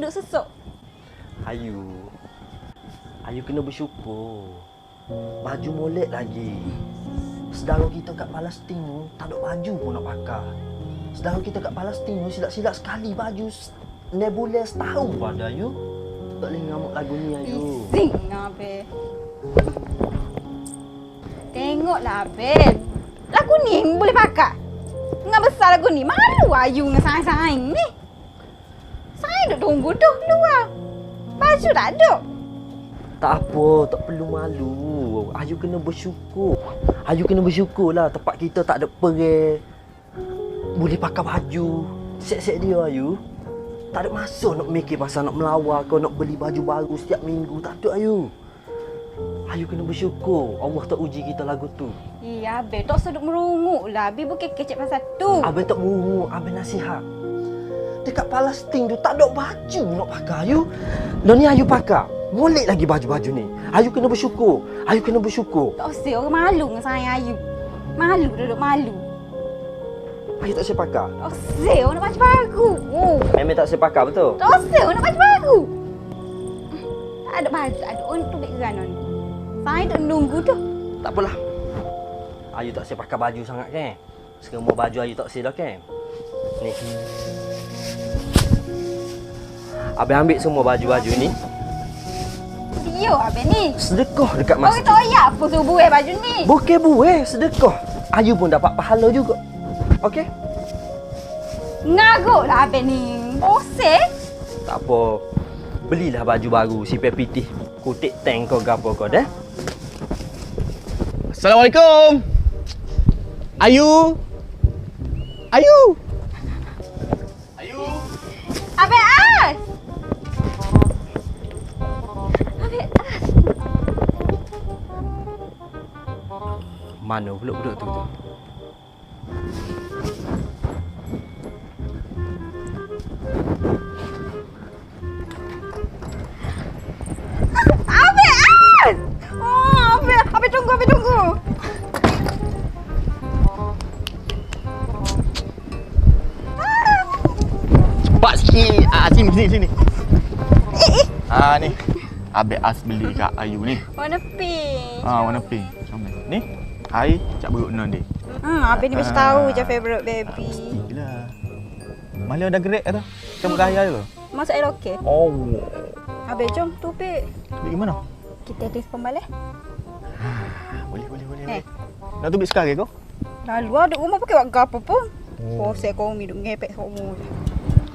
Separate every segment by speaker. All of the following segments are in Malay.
Speaker 1: duk sesok.
Speaker 2: Ayu. Ayu kena bersyukur. Baju molek lagi. Saudara kita kat Palestin tu tak ada baju pun nak pakai. Saudara kita kat Palestin tu silap-silap sekali baju nebula setahun pun ada Ayu. Tak boleh ngamuk lagu ni Ayu.
Speaker 1: Bising Abe. Tengoklah Abe. Lagu ni boleh pakai. Dengan besar lagu ni. Malu Ayu dengan saing-saing ni. Saing duk tunggu tu luar. Baju tak ada.
Speaker 2: Tak apa, tak perlu malu. Ayu kena bersyukur. Ayu kena bersyukur lah tempat kita tak ada perih. Boleh pakai baju. Set-set dia Ayu. Tak ada masa nak mikir pasal nak melawar kau nak beli baju baru setiap minggu. Tak ada Ayu. Ayu kena bersyukur. Allah tak uji kita lagu tu.
Speaker 1: Iya Abe. Tak seduk merunguk lah. Abi bukan kecek pasal tu.
Speaker 2: Abang tak murung, abang nasihat. Dekat Palestin tu tak ada baju nak pakai Ayu. Lo ni Ayu pakai. Molek lagi baju-baju ni. Ayu kena bersyukur. Ayu kena bersyukur.
Speaker 1: Tak usah orang malu dengan saing Ayu. Malu duduk malu.
Speaker 2: Ayu tak saya pakai.
Speaker 1: Tak usah orang nak baju baru. Oh.
Speaker 2: Memang tak saya pakai betul?
Speaker 1: Tak usah orang nak baju baru. Tak ada baju. Ada orang tu baik kerana ni. Saya duk nunggu tu.
Speaker 2: Tak apalah. Ayu tak saya pakai baju sangat kan? Semua baju Ayu tak saya dah kan? Ni. Abang ambil semua baju-baju ni.
Speaker 1: Dia abang ni.
Speaker 2: Sedekah dekat masjid.
Speaker 1: tak payah apa subuh eh baju ni.
Speaker 2: Bukan buih, sedekah. Ayu pun dapat pahala juga. Okey?
Speaker 1: Ngaruk lah abang ni. Oseh.
Speaker 2: Tak apa. Belilah baju baru si Pepitih. Kutik tank kau gapo kau dah.
Speaker 3: Assalamualaikum. Ayu. Ayu.
Speaker 2: Mana pula budak tu tu?
Speaker 1: Oh, tunggu, tunggu.
Speaker 3: Cepat sikit. Ah sini sini sini. Ah ni. Abek As beli kat Ayu ni.
Speaker 1: Warna pink.
Speaker 3: Ah warna pink. Comel. Ni. Hai, cak beruk non dia.
Speaker 1: Hmm, abang ni mesti tahu je favourite baby.
Speaker 3: Gila. Malah dah gerak. Kamu dah hayal tu.
Speaker 1: Masuk air okey.
Speaker 3: Oh.
Speaker 1: Abang jom tu pik.
Speaker 3: Bik gimana?
Speaker 1: Kita telefon balik.
Speaker 3: Boleh boleh boleh.
Speaker 1: Eh.
Speaker 3: boleh. Dah tu bik sekarang kau?
Speaker 1: Lalu ada rumah pakai buat gapo pun. Oh, saya kau minum ngepek semua.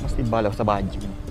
Speaker 3: Mesti balas pasal baju ni.